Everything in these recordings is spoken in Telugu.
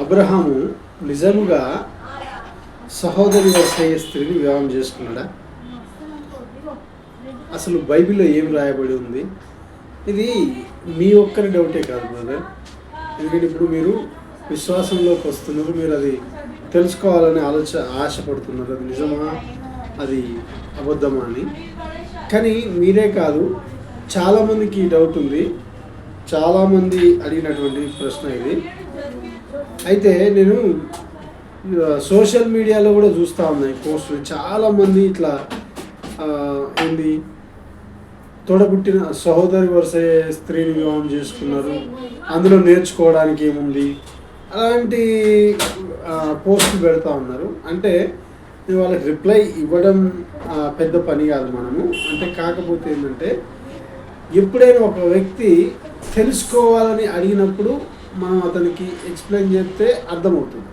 అబ్రహాము నిజముగా సహోదరి వ్యవసాయ స్త్రీని వివాహం చేసుకున్నాడా? అసలు బైబిల్లో ఏం రాయబడి ఉంది? ఇది మీ ఒక్కరి డౌటే కాదు బ్రదర్. ఎందుకంటే ఇప్పుడు మీరు విశ్వాసంలోకి వస్తున్నారు మీరు అది తెలుసుకోవాలని ఆలోచ ఆశపడుతున్నారు. అది నిజమా? అది అబద్ధమా అని. కానీ మీరే కాదు చాలామందికి డౌట్ ఉంది. చాలామంది అడిగినటువంటి ప్రశ్న ఇది. అయితే నేను సోషల్ మీడియాలో కూడా చూస్తూ ఉన్నాయి పోస్టులు చాలామంది ఇట్లా ఏంది తోడబుట్టిన సహోదరి వరుస స్త్రీని వివాహం చేసుకున్నారు. అందులో నేర్చుకోవడానికి ఏముంది? అలాంటి పోస్టులు పెడతా ఉన్నారు. అంటే వాళ్ళకి రిప్లై ఇవ్వడం పెద్ద పని కాదు మనము. అంటే కాకపోతే ఏంటంటే ఎప్పుడైనా ఒక వ్యక్తి తెలుసుకోవాలని అడిగినప్పుడు మనం అతనికి ఎక్స్ప్లెయిన్ చేస్తే అర్థమవుతుంది.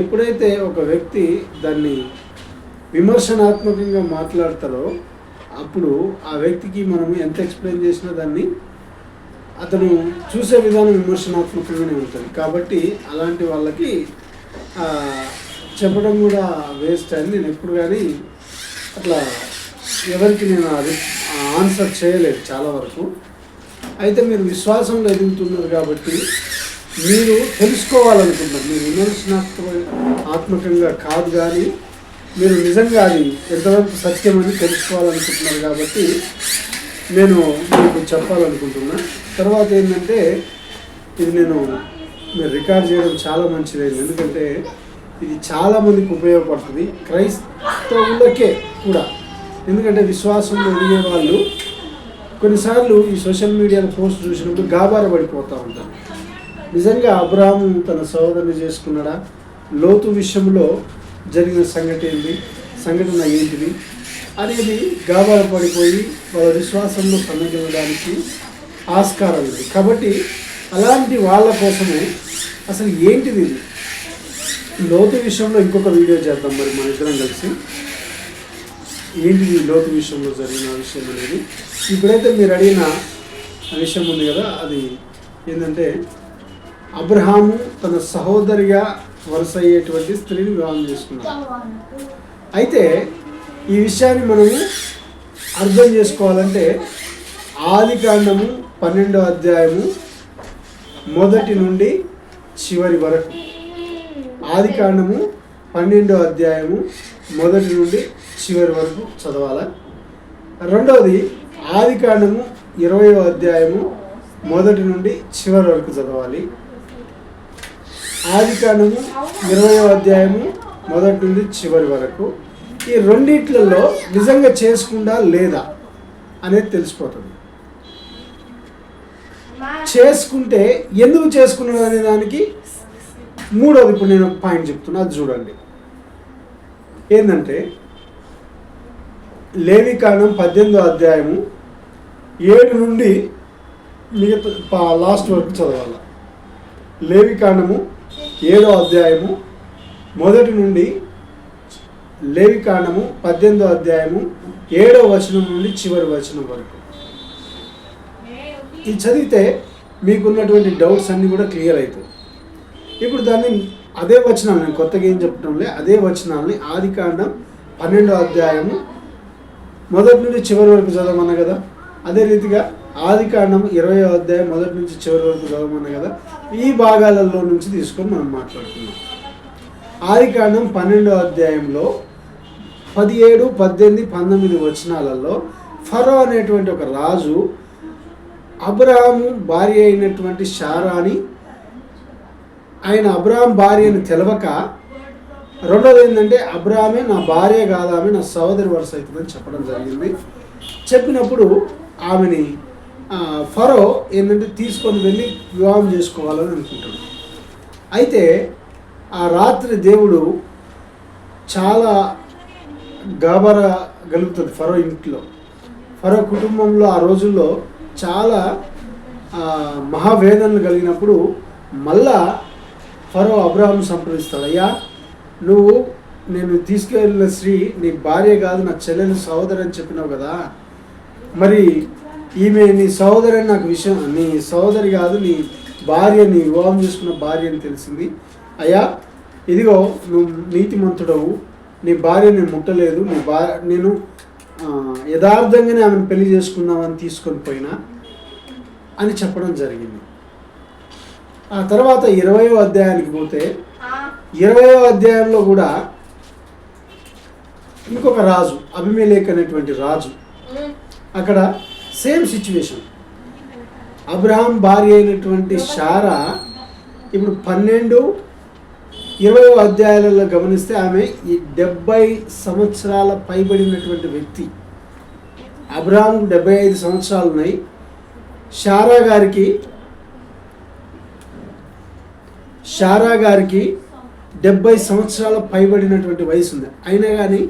ఎప్పుడైతే ఒక వ్యక్తి దాన్ని విమర్శనాత్మకంగా మాట్లాడతారో అప్పుడు ఆ వ్యక్తికి మనం ఎంత ఎక్స్ప్లెయిన్ చేసినా దాన్ని అతను చూసే విధానం విమర్శనాత్మకంగానే ఉంటుంది. కాబట్టి అలాంటి వాళ్ళకి చెప్పడం కూడా వేస్ట్ అని నేను ఎప్పుడు కానీ అట్లా ఎవరికి నేను అది ఆన్సర్ చేయలేదు చాలా వరకు. అయితే మీరు విశ్వాసంలో ఎదుగుతున్నారు కాబట్టి మీరు తెలుసుకోవాలనుకుంటున్నారు. మీరు విమర్శనాత్మక ఆత్మకంగా కాదు కానీ మీరు నిజంగా అది ఎంతవరకు సత్యమని తెలుసుకోవాలనుకుంటున్నారు కాబట్టి నేను మీకు చెప్పాలనుకుంటున్నా. తర్వాత ఏంటంటే ఇది నేను మీరు రికార్డ్ చేయడం చాలా మంచిది ఎందుకంటే ఇది చాలామందికి ఉపయోగపడుతుంది. క్రైస్తవులకే కూడా. ఎందుకంటే విశ్వాసంలో ఎదిగే వాళ్ళు కొన్నిసార్లు ఈ సోషల్ మీడియాలో పోస్ట్ చూసినప్పుడు గాబార పడిపోతూ ఉంటారు. నిజంగా అబ్రాహం తన సోదరుని చేసుకున్నాడా? లోతు విషయంలో జరిగిన సంఘటన ఏంటి? సంఘటన ఏంటిది? అనేది గాబార పడిపోయి వాళ్ళ విశ్వాసంలో సన్నగిల్లడానికి ఆస్కారం ఉంది. కాబట్టి అలాంటి వాళ్ళ కోసమే అసలు ఏంటిది ఇది? లోతు విషయంలో ఇంకొక వీడియో చేద్దాం మరి మన ఇద్దరం కలిసి. ఏంటిది లోతు విషయంలో జరిగిన విషయం అనేది? ఇప్పుడైతే మీరు అడిగిన విషయం ఉంది కదా అది ఏంటంటే అబ్రహాము తన సహోదరిగా వరుస అయ్యేటువంటి స్త్రీని వివాహం చేసుకున్నాడు. అయితే ఈ విషయాన్ని మనము అర్థం చేసుకోవాలంటే ఆది కాండము పన్నెండో అధ్యాయము మొదటి నుండి చివరి వరకు. ఆది కాండము పన్నెండో అధ్యాయము మొదటి నుండి చివరి వరకు చదవాలి? రెండవది ఆది కాండము ఇరవై అధ్యాయము మొదటి నుండి చివరి వరకు చదవాలి. ఆది కాండము ఇరవై అధ్యాయము మొదటి నుండి చివరి వరకు. ఈ రెండిట్లలో నిజంగా చేసుకుండా లేదా అనేది తెలిసిపోతుంది. చేసుకుంటే ఎందుకు చేసుకున్నాడు అనే దానికి మూడోది ఇప్పుడు నేను పాయింట్ చెప్తున్నా అది చూడండి. ఏంటంటే లేవికాండం పద్దెనిమిదో అధ్యాయము ఏడు నుండి మిగతా పా- లాస్ట్ వరకు చదవాలి. లేవి కాండము ఏడో అధ్యాయము మొదటి నుండి లేవి కాండము పద్దెనిమిదో అధ్యాయము ఏడో వచనం నుండి చివరి వచనం వరకు. ఇది చదివితే మీకున్నటువంటి డౌట్స్ అన్నీ కూడా క్లియర్ అవుతాయి ఇప్పుడు దాన్ని అదే వచనాలు నేను కొత్తగా ఏం చెప్పడంలే అదే వచనాలని ఆది కాండం పన్నెండో అధ్యాయము మొదటి నుండి చివరి వరకు చదవమన్నా కదా? అదే రీతిగా ఆది కాండం ఇరవై అధ్యాయం మొదటి నుంచి చివరి వరకు చదవమన్నా కదా ఈ భాగాలలో నుంచి తీసుకొని మనం మాట్లాడుతున్నాం ఆది కాండం పన్నెండో అధ్యాయంలో పదిహేడు పద్దెనిమిది పంతొమ్మిది వచనాలలో ఫరో అనేటువంటి ఒక రాజు అబ్రహాము భార్య అయినటువంటి షారాని ఆయన అబ్రహాం భార్య అని తెలవక రెండోది ఏంటంటే అబ్రహామే నా భార్య కాదామే నా సహోదరి వరుస అవుతుందని చెప్పడం జరిగింది. చెప్పినప్పుడు ఆమెని ఫరో ఏంటంటే తీసుకొని వెళ్ళి వివాహం చేసుకోవాలని అనుకుంటాడు. అయితే ఆ రాత్రి దేవుడు చాలా గాబరా గలుగుతుంది ఫరో ఇంట్లో. ఫరో కుటుంబంలో ఆ రోజుల్లో చాలా మహావేదనలు కలిగినప్పుడు మళ్ళా ఫరో అబ్రహాం సంప్రదిస్తాడు అయ్యా నువ్వు నేను తీసుకెళ్ళిన స్త్రీ నీ భార్య కాదు నా చెల్లెలు సహోదరు అని చెప్పినావు కదా మరి ఈమె నీ సహోదరి అని నాకు విషయం నీ సహోదరి కాదు నీ భార్యని వివాహం చేసుకున్న భార్య అని తెలిసింది. అయ్యా ఇదిగో నువ్వు నీతిమంతుడవు నీ భార్యని ముట్టలేదు నీ భార్య నేను యథార్థంగానే ఆమెను పెళ్ళి చేసుకుందామని తీసుకొని పోయినా అని చెప్పడం జరిగింది. ఆ తర్వాత ఇరవయో అధ్యాయానికి పోతే ఇరవయో అధ్యాయంలో కూడా ఇంకొక రాజు అభిమేలేక్ అనేటువంటి రాజు అక్కడ సేమ్ సిచ్యువేషన్. అబ్రహాం భార్య అయినటువంటి షారా ఇప్పుడు పన్నెండు ఇరవై అధ్యాయాలలో గమనిస్తే ఆమె ఈ డెబ్బై సంవత్సరాల పైబడినటువంటి వ్యక్తి. అబ్రహాం డెబ్బై ఐదు సంవత్సరాలు ఉన్నాయి. షారా గారికి షారా గారికి డెబ్బై సంవత్సరాల పైబడినటువంటి వయసు ఉంది. అయినా కానీ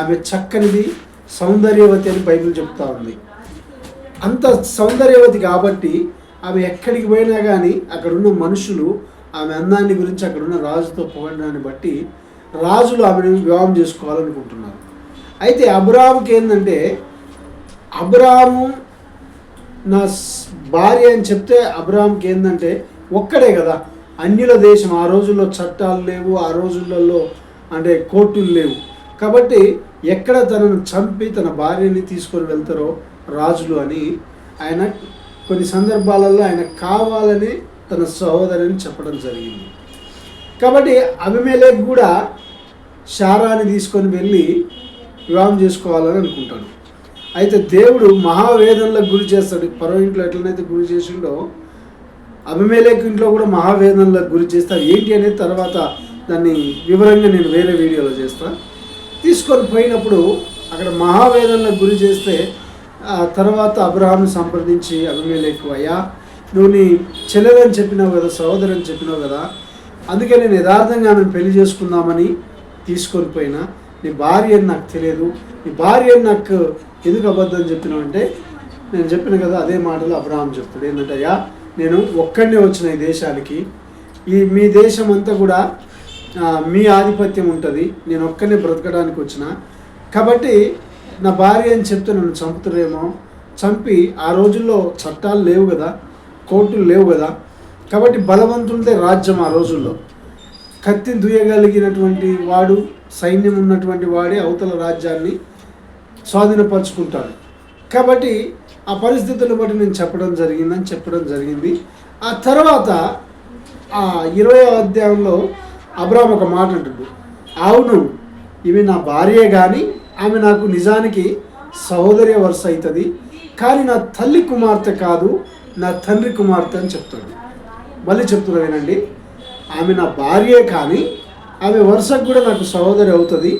ఆమె చక్కనిది సౌందర్యవతి అని బైబిల్ చెప్తా ఉంది. అంత సౌందర్యవతి కాబట్టి ఆమె ఎక్కడికి పోయినా కానీ అక్కడున్న మనుషులు ఆమె అందాన్ని గురించి అక్కడున్న రాజుతో పొగడడాన్ని బట్టి రాజులు ఆమెను వివాహం చేసుకోవాలనుకుంటున్నారు. అయితే అబ్రాహాంకి ఏంటంటే అబ్రాహాము నా భార్య అని చెప్తే అబ్రాహాంకి ఏంటంటే ఒక్కడే కదా. అన్యుల దేశం ఆ రోజుల్లో చట్టాలు లేవు ఆ రోజులలో అంటే కోర్టులు లేవు. కాబట్టి ఎక్కడ తనను చంపి తన భార్యని తీసుకొని వెళ్తారో రాజులు అని ఆయన కొన్ని సందర్భాలలో ఆయన కావాలని తన సహోదరిని చెప్పడం జరిగింది. కాబట్టి అభిమేలేక్ కూడా శారాన్ని తీసుకొని వెళ్ళి వివాహం చేసుకోవాలని అనుకుంటాడు. అయితే దేవుడు మహావేదనలకు గురి చేస్తాడు. పరో ఇంట్లో ఎట్లనైతే గురి చేసిండో అభిమేలేక్ ఇంట్లో కూడా మహావేదనలకు గురి చేస్తారు ఏంటి అనేది తర్వాత దాన్ని వివరంగా నేను వేరే వీడియోలో చేస్తాను తీసుకొని పోయినప్పుడు అక్కడ మహావేదనలకు గురి చేస్తే ఆ తర్వాత అబ్రహాంను సంప్రదించి అభిమేలేకు అయ్యా నువ్వు నీ చెల్లెలని చెప్పినావు కదా సహోదరని చెప్పినావు కదా అందుకే నేను యథార్థంగా ఆమెను పెళ్ళి చేసుకుందామని తీసుకొని పోయినా. నీ భార్య అని నాకు తెలియదు. నీ భార్య అని నాకు ఎందుకు అబద్ధం చెప్పినావు అంటే నేను చెప్పిన కదా అదే మాటలు అబ్రహాం చెప్తాడు. ఏంటంటే అయ్యా నేను ఒక్కడనే వచ్చిన ఈ దేశానికి. ఈ మీ దేశం అంతా కూడా మీ ఆధిపత్యం ఉంటుంది. నేను ఒక్కనే బ్రతకడానికి వచ్చిన. కాబట్టి నా భార్య అని చెప్తే నన్ను చంపుతురేమో. చంపి ఆ రోజుల్లో చట్టాలు లేవు కదా కోర్టులు లేవు కదా. కాబట్టి బలవంతుంటే రాజ్యం ఆ రోజుల్లో. కత్తి దుయ్యగలిగినటువంటి వాడు సైన్యం ఉన్నటువంటి వాడే అవతల రాజ్యాన్ని స్వాధీనపరుచుకుంటాడు. కాబట్టి ఆ పరిస్థితులను బట్టి నేను చెప్పడం జరిగిందని చెప్పడం జరిగింది. ఆ తర్వాత ఆ ఇరవై అధ్యాయంలో అబ్రామ్ ఒక మాట అంటుడు. అవును ఇవి నా భార్యే కానీ ఆమె నాకు నిజానికి సహోదరి వరుస అవుతుంది కానీ నా తల్లి కుమార్తె కాదు నా తండ్రి కుమార్తె అని చెప్తాడు. మళ్ళీ చెప్తున్నా వినండి. ఆమె నా భార్యే కానీ ఆమె వరుసకు కూడా నాకు సహోదరి అవుతుంది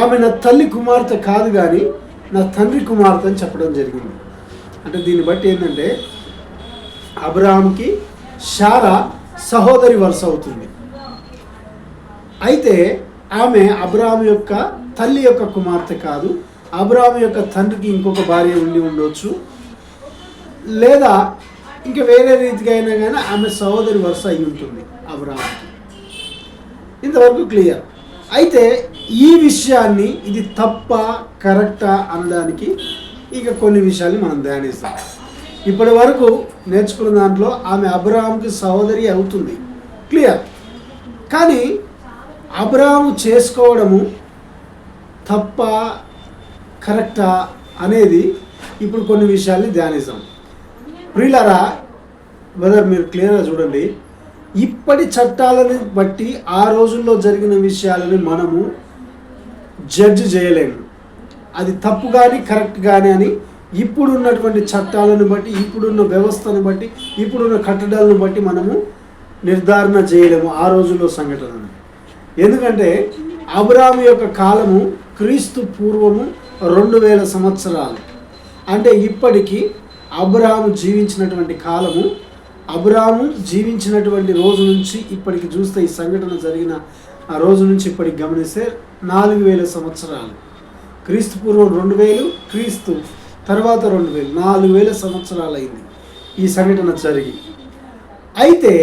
ఆమె నా తల్లి కుమార్తె కాదు కానీ నా తండ్రి కుమార్తె అని చెప్పడం జరిగింది. అంటే దీన్ని బట్టి ఏంటంటే అబ్రహాంకి షారా సహోదరి వరుస అవుతుంది. అయితే ఆమె అబ్రాహం యొక్క తల్లి యొక్క కుమార్తె కాదు. అబ్రాహం యొక్క తండ్రికి ఇంకొక భార్య ఉండి ఉండొచ్చు. లేదా ఇంకా వేరే రీతిగా అయినా కానీ ఆమె సహోదరి వరుస అయి ఉంటుంది అబ్రహాంకి ఇంతవరకు క్లియర్. అయితే ఈ విషయాన్ని ఇది తప్ప కరెక్టా అనడానికి ఇక కొన్ని విషయాలు మనం ధ్యానిస్తాం. ఇప్పటి వరకు నేర్చుకున్న దాంట్లో ఆమె అబ్రహాంకి సహోదరి అవుతుంది. క్లియర్. కానీ అబ్రహాము చేసుకోవడము తప్ప కరెక్టా అనేది ఇప్పుడు కొన్ని విషయాల్ని ధ్యానిస్తాం ప్రియులరా బ్రదర్ మీరు క్లియర్గా చూడండి. ఇప్పటి చట్టాలను బట్టి ఆ రోజుల్లో జరిగిన విషయాలని మనము జడ్జ్ చేయలేము. అది తప్పు కానీ కరెక్ట్ కానీ అని ఇప్పుడున్నటువంటి చట్టాలను బట్టి ఇప్పుడున్న వ్యవస్థను బట్టి ఇప్పుడున్న కట్టడాలను బట్టి మనము నిర్ధారణ చేయలేము ఆ రోజుల్లో సంఘటనను. ఎందుకంటే అబ్రాము యొక్క కాలము క్రీస్తు పూర్వము రెండు వేల సంవత్సరాలు. అంటే ఇప్పటికీ అబ్రాము జీవించినటువంటి కాలము అబ్రాము జీవించినటువంటి రోజు నుంచి ఇప్పటికి చూస్తే ఈ సంఘటన జరిగిన ఆ రోజు నుంచి ఇప్పటికి గమనిస్తే నాలుగు వేల సంవత్సరాలు. క్రీస్తు పూర్వం రెండు వేలు క్రీస్తు తర్వాత రెండు వేలు నాలుగు వేల సంవత్సరాలు అయింది ఈ సంఘటన జరిగి. అయితే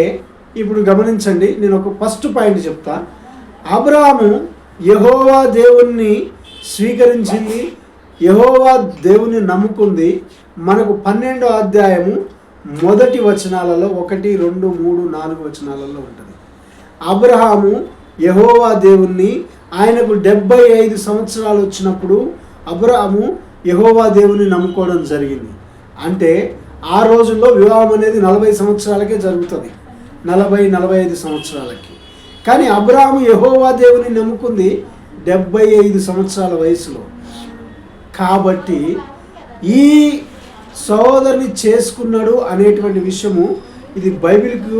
ఇప్పుడు గమనించండి నేను ఒక ఫస్ట్ పాయింట్ చెప్తాను అబ్రాహాము యహోవా దేవుణ్ణి స్వీకరించింది యహోవా దేవుని నమ్ముకుంది. మనకు పన్నెండో అధ్యాయము మొదటి వచనాలలో ఒకటి రెండు మూడు నాలుగు వచనాలలో ఉంటుంది. అబ్రహాము యహోవా దేవుణ్ణి ఆయనకు డెబ్బై ఐదు సంవత్సరాలు వచ్చినప్పుడు అబ్రహాము యహోవా దేవుని నమ్ముకోవడం జరిగింది. అంటే ఆ రోజుల్లో వివాహం అనేది నలభై సంవత్సరాలకే జరుగుతుంది. నలభై నలభై ఐదు సంవత్సరాలకి. కానీ అబ్రహాము యహోవా దేవుని నమ్ముకుంది డెబ్బై ఐదు సంవత్సరాల వయసులో. కాబట్టి ఈ సహోదరుని చేసుకున్నాడు అనేటువంటి విషయము ఇది బైబిల్కు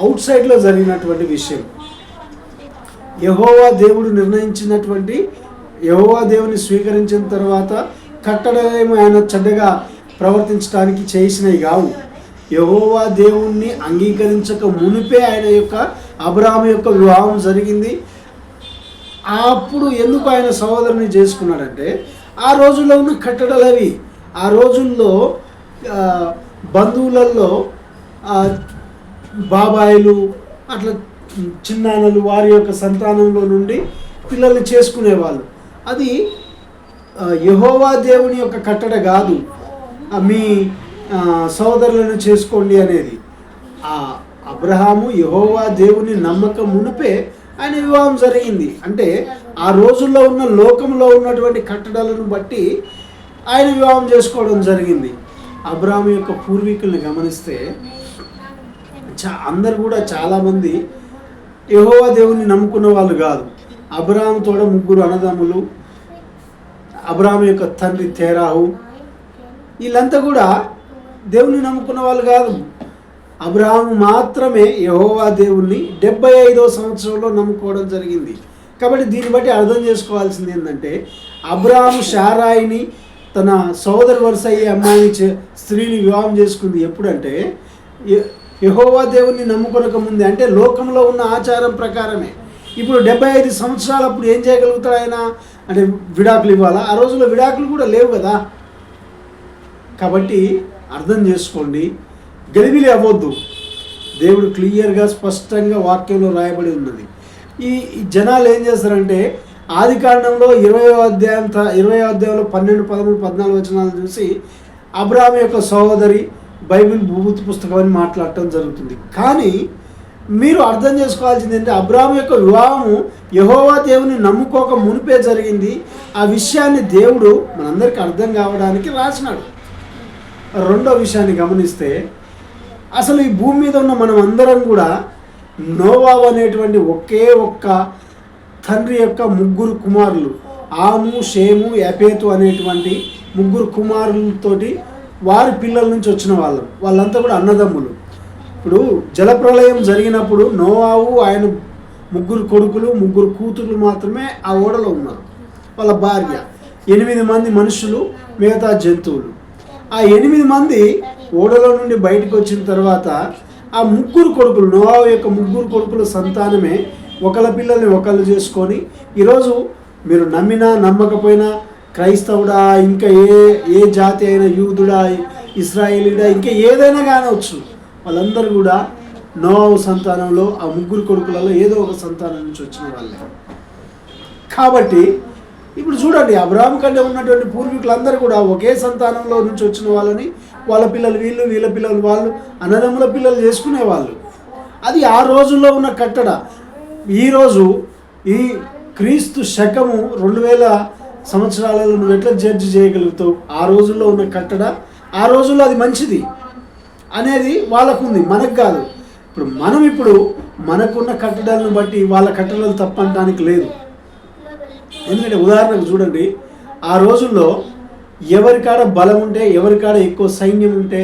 అవుట్ సైడ్లో జరిగినటువంటి విషయం. యహోవా దేవుడు నిర్ణయించినటువంటి యహోవా దేవుని స్వీకరించిన తర్వాత కట్టడమేమో ఆయన చెడ్డగా ప్రవర్తించడానికి చేసినవి కావు. యహోవా దేవుణ్ణి అంగీకరించక మునిపే ఆయన యొక్క అబ్రాహం యొక్క వివాహం జరిగింది. అప్పుడు ఎందుకు ఆయన సహోదరుని చేసుకున్నాడంటే ఆ రోజుల్లో ఉన్న కట్టడలు అవి. ఆ రోజుల్లో బంధువులలో బాబాయిలు అట్లా చిన్నాన్నలు వారి యొక్క సంతానంలో నుండి పిల్లల్ని చేసుకునేవాళ్ళు. అది యహోవా దేవుని యొక్క కట్టడ కాదు. మీ సోదరులను చేసుకోండి అనేది. అబ్రహాము యహోవా దేవుని నమ్మకం మునిపే ఆయన వివాహం జరిగింది. అంటే ఆ రోజుల్లో ఉన్న లోకంలో ఉన్నటువంటి కట్టడాలను బట్టి ఆయన వివాహం చేసుకోవడం జరిగింది. అబ్రాహం యొక్క పూర్వీకుల్ని గమనిస్తే చా అందరు కూడా చాలామంది యహోవా దేవుని నమ్ముకున్న వాళ్ళు కాదు. అబ్రహాం తోడ ముగ్గురు అన్నదమ్ములు అబ్రహాం యొక్క తండ్రి తేరాహు వీళ్ళంతా కూడా దేవుని నమ్ముకున్న వాళ్ళు కాదు. అబ్రహాం మాత్రమే యహోవా దేవుణ్ణి డెబ్బై ఐదో సంవత్సరంలో నమ్ముకోవడం జరిగింది. కాబట్టి దీన్ని బట్టి అర్థం చేసుకోవాల్సింది ఏంటంటే అబ్రాహాము షారాయిని తన సోదరు వరుస అయ్యే అమ్మాయిని చే- స్త్రీని వివాహం చేసుకుంది ఎప్పుడంటే యహోవా దేవుణ్ణి నమ్ముకొనక ముందే అంటే లోకంలో ఉన్న ఆచారం ప్రకారమే. ఇప్పుడు డెబ్బై ఐదు సంవత్సరాలు అప్పుడు ఏం చేయగలుగుతాడు ఆయన? అంటే విడాకులు ఇవ్వాలా? ఆ రోజుల్లో విడాకులు కూడా లేవు కదా. కాబట్టి అర్థం చేసుకోండి గలిబిలి అవ్వద్దు. దేవుడు క్లియర్గా స్పష్టంగా వాక్యంలో రాయబడి ఉన్నది. ఈ జనాలు ఏం చేస్తారంటే ఆది కాండంలో ఇరవై అధ్యాయం ఇరవై అధ్యాయంలో పన్నెండు పదమూడు పద్నాలుగు వచనాలు చూసి అబ్రాహం యొక్క సహోదరి బైబిల్ భూభూతి పుస్తకం అని మాట్లాడటం జరుగుతుంది. కానీ మీరు అర్థం చేసుకోవాల్సింది ఏంటంటే అబ్రాహం యొక్క వివాహము యహోవా దేవుని నమ్ముకోక మునిపే జరిగింది. ఆ విషయాన్ని దేవుడు మనందరికీ అర్థం కావడానికి రాసినాడు. రెండో విషయాన్ని గమనిస్తే అసలు ఈ భూమి మీద ఉన్న మనం అందరం కూడా నోవావ్ అనేటువంటి ఒకే ఒక్క తండ్రి యొక్క ముగ్గురు కుమారులు. ఆము షేము యపేతు అనేటువంటి ముగ్గురు కుమారులతోటి వారి పిల్లల నుంచి వచ్చిన వాళ్ళం. వాళ్ళంతా కూడా అన్నదమ్ములు. ఇప్పుడు జలప్రలయం జరిగినప్పుడు నోవావు ఆయన ముగ్గురు కొడుకులు ముగ్గురు కూతుర్లు మాత్రమే ఆ ఓడలో ఉన్నారు. వాళ్ళ భార్య. ఎనిమిది మంది మనుషులు మిగతా జంతువులు. ఆ ఎనిమిది మంది ఓడలో నుండి బయటకు వచ్చిన తర్వాత ఆ ముగ్గురు కొడుకులు నోవా యొక్క ముగ్గురు కొడుకుల సంతానమే ఒకళ్ళ పిల్లల్ని ఒకళ్ళు చేసుకొని ఈరోజు మీరు నమ్మినా నమ్మకపోయినా క్రైస్తవుడా ఇంకా ఏ ఏ జాతి అయినా యూదుడా ఇస్రాయేలీడా ఇంకా ఏదైనా కానవచ్చు. వాళ్ళందరూ కూడా నోవావు సంతానంలో ఆ ముగ్గురు కొడుకులలో ఏదో ఒక సంతానం నుంచి వచ్చిన వాళ్ళే. కాబట్టి ఇప్పుడు చూడండి అబ్రాహం కంటే ఉన్నటువంటి పూర్వీకులందరూ కూడా ఒకే సంతానంలో నుంచి వచ్చిన వాళ్ళని వాళ్ళ పిల్లలు వీళ్ళు వీళ్ళ పిల్లలు వాళ్ళు అన్నదమ్ముల పిల్లలు చేసుకునేవాళ్ళు. అది ఆ రోజుల్లో ఉన్న కట్టడ. ఈరోజు ఈ క్రీస్తు శకము రెండు వేల సంవత్సరాలలో నువ్వు ఎట్లా జడ్జి చేయగలుగుతావు? ఆ రోజుల్లో ఉన్న కట్టడ ఆ రోజుల్లో అది మంచిది అనేది వాళ్ళకుంది మనకు కాదు. ఇప్పుడు మనం ఇప్పుడు మనకున్న కట్టడాలను బట్టి వాళ్ళ కట్టడాలు తప్పనడానికి లేదు. ఎందుకంటే ఉదాహరణకు చూడండి ఆ రోజుల్లో ఎవరికాడ బలం ఉంటే ఎవరికాడ ఎక్కువ సైన్యం ఉంటే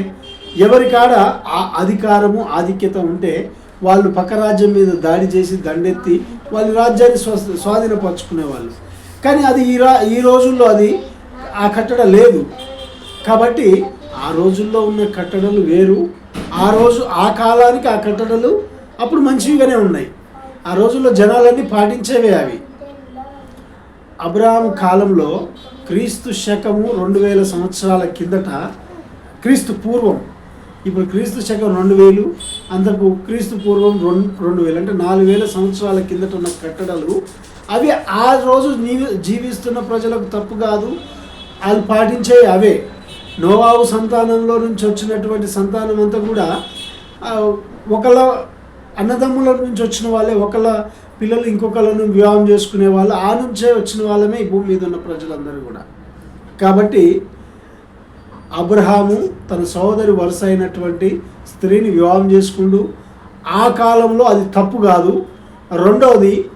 ఎవరికాడ ఆ అధికారము ఆధిక్యత ఉంటే వాళ్ళు పక్క రాజ్యం మీద దాడి చేసి దండెత్తి వాళ్ళ రాజ్యాన్ని స్వ స్వాధీనపరచుకునేవాళ్ళు. కానీ అది ఈ రా ఈ రోజుల్లో అది ఆ కట్టడ లేదు. కాబట్టి ఆ రోజుల్లో ఉన్న కట్టడలు వేరు. ఆ రోజు ఆ కాలానికి ఆ కట్టడలు అప్పుడు మంచివిగానే ఉన్నాయి. ఆ రోజుల్లో జనాలన్నీ పాటించేవే అవి. అబ్రహాం కాలంలో క్రీస్తు శకము రెండు వేల సంవత్సరాల కిందట క్రీస్తు పూర్వం. ఇప్పుడు క్రీస్తు శకం రెండు వేలు అంతకు క్రీస్తు పూర్వం రెండు రెండు వేలు అంటే నాలుగు వేల సంవత్సరాల కిందట ఉన్న కట్టడాలు అవి ఆ రోజు జీవిస్తున్న ప్రజలకు తప్పు కాదు. వాళ్ళు పాటించే అవే. నోవావు సంతానంలో నుంచి వచ్చినటువంటి సంతానం అంతా కూడా ఒకళ్ళ అన్నదమ్ముల నుంచి వచ్చిన వాళ్ళే ఒకళ్ళ పిల్లలు ఇంకొకళ్ళను వివాహం చేసుకునే వాళ్ళు ఆ నుంచే వచ్చిన వాళ్ళమే ఈ భూమి మీద ఉన్న ప్రజలందరూ కూడా. కాబట్టి అబ్రహాము తన సోదరి వరుస అయినటువంటి స్త్రీని వివాహం చేసుకుంటూ ఆ కాలంలో అది తప్పు కాదు. రెండవది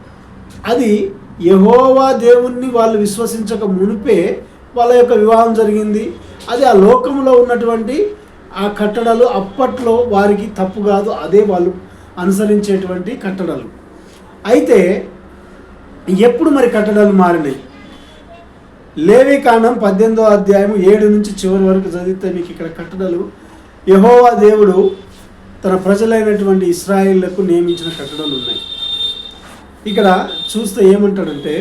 అది యహోవా దేవుణ్ణి వాళ్ళు విశ్వసించక మునిపే వాళ్ళ యొక్క వివాహం జరిగింది. అది ఆ లోకంలో ఉన్నటువంటి ఆ కట్టడలు అప్పట్లో వారికి తప్పు కాదు. అదే వాళ్ళు అనుసరించేటువంటి కట్టడలు. అయితే ఎప్పుడు మరి కట్టడాలు మారినాయి? లేవికాండం పద్దెనిమిదో అధ్యాయం ఏడు నుంచి చివరి వరకు చదివితే మీకు ఇక్కడ కట్టడలు. యహోవా దేవుడు తన ప్రజలైనటువంటి ఇస్రాయిళ్ళకు నియమించిన కట్టడలు ఉన్నాయి. ఇక్కడ చూస్తే ఏమంటాడంటే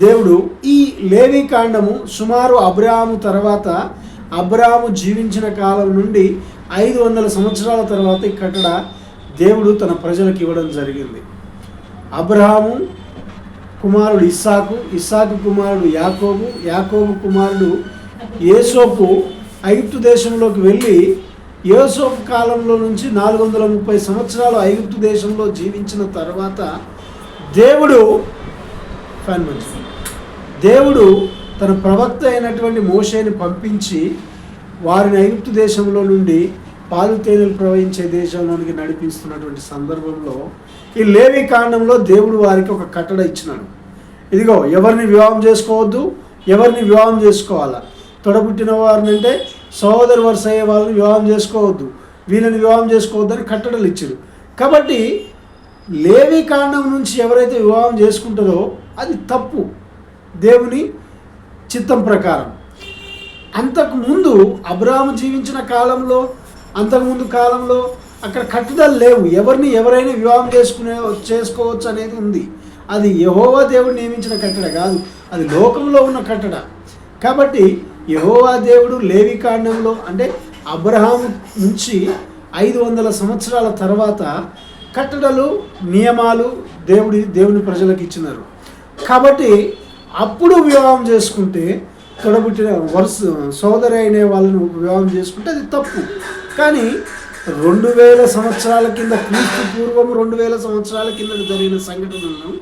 దేవుడు ఈ లేవికాండము సుమారు అబ్రాహాము తర్వాత అబ్రాహాము జీవించిన కాలం నుండి ఐదు వందల సంవత్సరాల తర్వాత ఈ కట్టడ దేవుడు తన ప్రజలకు ఇవ్వడం జరిగింది. అబ్రహాము కుమారుడు ఇస్సాకు ఇస్సాకు కుమారుడు యాకోబు యాకోబు కుమారుడు ఏసోపు ఐగుప్తు దేశంలోకి వెళ్ళి యోసోపు కాలంలో నుంచి నాలుగు వందల ముప్పై సంవత్సరాలు ఐగుప్తు దేశంలో జీవించిన తర్వాత దేవుడు ఫ్యాన్ మంచి. దేవుడు తన ప్రవక్త అయినటువంటి మోషేని పంపించి వారిని ఐగుప్తు దేశంలో నుండి పాలు తేనెలు ప్రవహించే దేశంలోనికి నడిపిస్తున్నటువంటి సందర్భంలో ఈ లేవి కాండంలో దేవుడు వారికి ఒక కట్టడ ఇచ్చినాడు. ఇదిగో ఎవరిని వివాహం చేసుకోవద్దు ఎవరిని వివాహం చేసుకోవాలా? తొడబుట్టిన వారిని అంటే సహోదరి వరుస అయ్యే వాళ్ళని వివాహం చేసుకోవద్దు వీళ్ళని వివాహం చేసుకోవద్దని కట్టడలు ఇచ్చారు. కాబట్టి లేవి కాండం నుంచి ఎవరైతే వివాహం చేసుకుంటారో అది తప్పు. దేవుని చిత్తం ప్రకారం. అంతకు ముందు జీవించిన కాలంలో అంతకుముందు కాలంలో అక్కడ కట్టుదలు లేవు. ఎవరిని ఎవరైనా వివాహం చేసుకునే చేసుకోవచ్చు అనేది ఉంది. అది యహోవా దేవుడు నియమించిన కట్టడ కాదు. అది లోకంలో ఉన్న కట్టడ. కాబట్టి యహోవా దేవుడు లేవి కాండంలో అంటే అబ్రహాం నుంచి ఐదు వందల సంవత్సరాల తర్వాత కట్టడలు నియమాలు దేవుడి దేవుని ప్రజలకు ఇచ్చినారు. కాబట్టి అప్పుడు వివాహం చేసుకుంటే తొడబుట్టిన వరుస సోదరి అయిన వాళ్ళను వివాహం చేసుకుంటే అది తప్పు. కానీ రెండు వేల సంవత్సరాల కింద క్రీస్తు పూర్వం రెండు వేల సంవత్సరాల కింద జరిగిన సంఘటనలను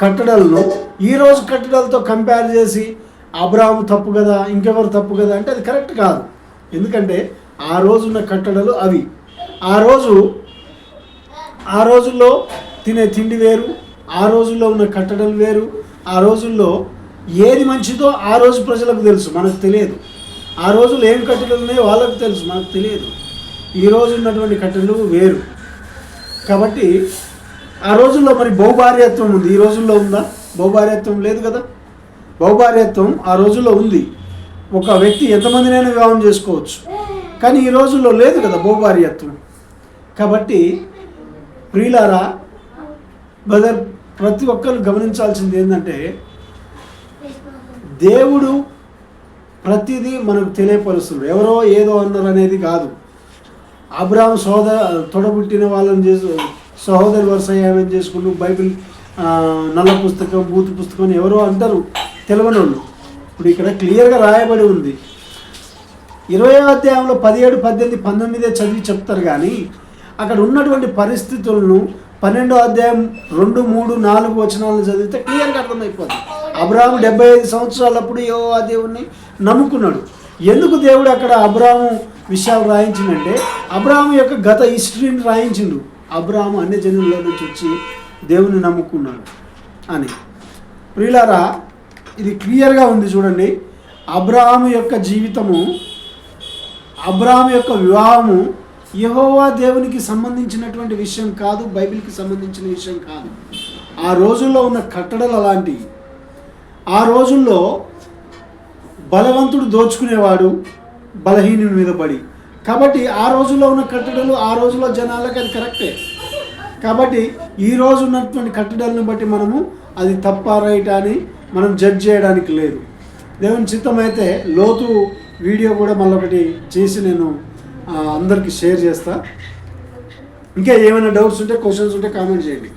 కట్టడలను ఈరోజు కట్టడాలతో కంపేర్ చేసి అబ్రాహం తప్పు కదా ఇంకెవరు తప్పు కదా అంటే అది కరెక్ట్ కాదు. ఎందుకంటే ఆ రోజున్న కట్టడలు అవి. ఆ రోజు ఆ రోజుల్లో తినే తిండి వేరు ఆ రోజుల్లో ఉన్న కట్టడలు వేరు ఆ రోజుల్లో ఏది మంచిదో ఆ రోజు ప్రజలకు తెలుసు మనకు తెలియదు. ఆ రోజుల్లో ఏం కట్టెలు ఉన్నాయో వాళ్ళకు తెలుసు మనకు తెలియదు. ఈ రోజు ఉన్నటువంటి కట్టెలు వేరు. కాబట్టి ఆ రోజుల్లో మరి బహుభార్యత్వం ఉంది. ఈ రోజుల్లో ఉందా? బహుభార్యత్వం లేదు కదా? బహుభార్యత్వం ఆ రోజుల్లో ఉంది. ఒక వ్యక్తి ఎంతమందినైనా వివాహం చేసుకోవచ్చు. కానీ ఈ రోజుల్లో లేదు కదా బహుభార్యత్వం. కాబట్టి ప్రియులారా బ్రదర్ ప్రతి ఒక్కరు గమనించాల్సింది ఏంటంటే దేవుడు ప్రతిదీ మనకు తెలియపరుస్తున్నాడు ఎవరో ఏదో అన్నారు అనేది కాదు. అబ్రాహం సోదర తొడబుట్టిన వాళ్ళని చేసు సహోదరి వరుస ఏమేమి చేసుకుంటూ బైబిల్ నల్ల పుస్తకం బూత్ పుస్తకం ఎవరో అంటారు. తెలియని వాళ్ళు. ఇప్పుడు ఇక్కడ క్లియర్గా రాయబడి ఉంది. ఇరవై అధ్యాయంలో పదిహేడు పద్దెనిమిది పంతొమ్మిదే చదివి చెప్తారు కానీ అక్కడ ఉన్నటువంటి పరిస్థితులను పన్నెండో అధ్యాయం రెండు మూడు నాలుగు వచనాలను చదివితే క్లియర్గా అర్థమైపోతుంది అబ్రాహం డెబ్బై ఐదు సంవత్సరాలప్పుడు ఏవో ఆ దేవుణ్ణి నమ్ముకున్నాడు. ఎందుకు దేవుడు అక్కడ అబ్రాహం విషయాలు రాయించిందంటే అబ్రాహం యొక్క గత హిస్టరీని రాయించిండు. అబ్రాహం అన్ని జనుల నుంచి వచ్చి దేవుని నమ్ముకున్నాడు అని. ప్రియులారా ఇది క్లియర్గా ఉంది చూడండి. అబ్రాహం యొక్క జీవితము అబ్రాహం యొక్క వివాహము యహోవా దేవునికి సంబంధించినటువంటి విషయం కాదు బైబిల్కి సంబంధించిన విషయం కాదు. ఆ రోజుల్లో ఉన్న కట్టడలు అలాంటివి. ఆ రోజుల్లో బలవంతుడు దోచుకునేవాడు బలహీనుని మీద పడి. కాబట్టి ఆ రోజుల్లో ఉన్న కట్టడలు ఆ రోజుల్లో జనాలకు అది కరెక్టే. కాబట్టి ఈ రోజు ఉన్నటువంటి కట్టడాలను బట్టి మనము అది తప్ప రైట్ అని మనం జడ్జ్ చేయడానికి లేదు. దేవుని చిత్తం అయితే లోతు వీడియో కూడా మళ్ళీ ఒకటి చేసి నేను అందరికీ షేర్ చేస్తా. ఇంకా ఏమైనా డౌట్స్ ఉంటే క్వశ్చన్స్ ఉంటే కామెంట్ చేయండి.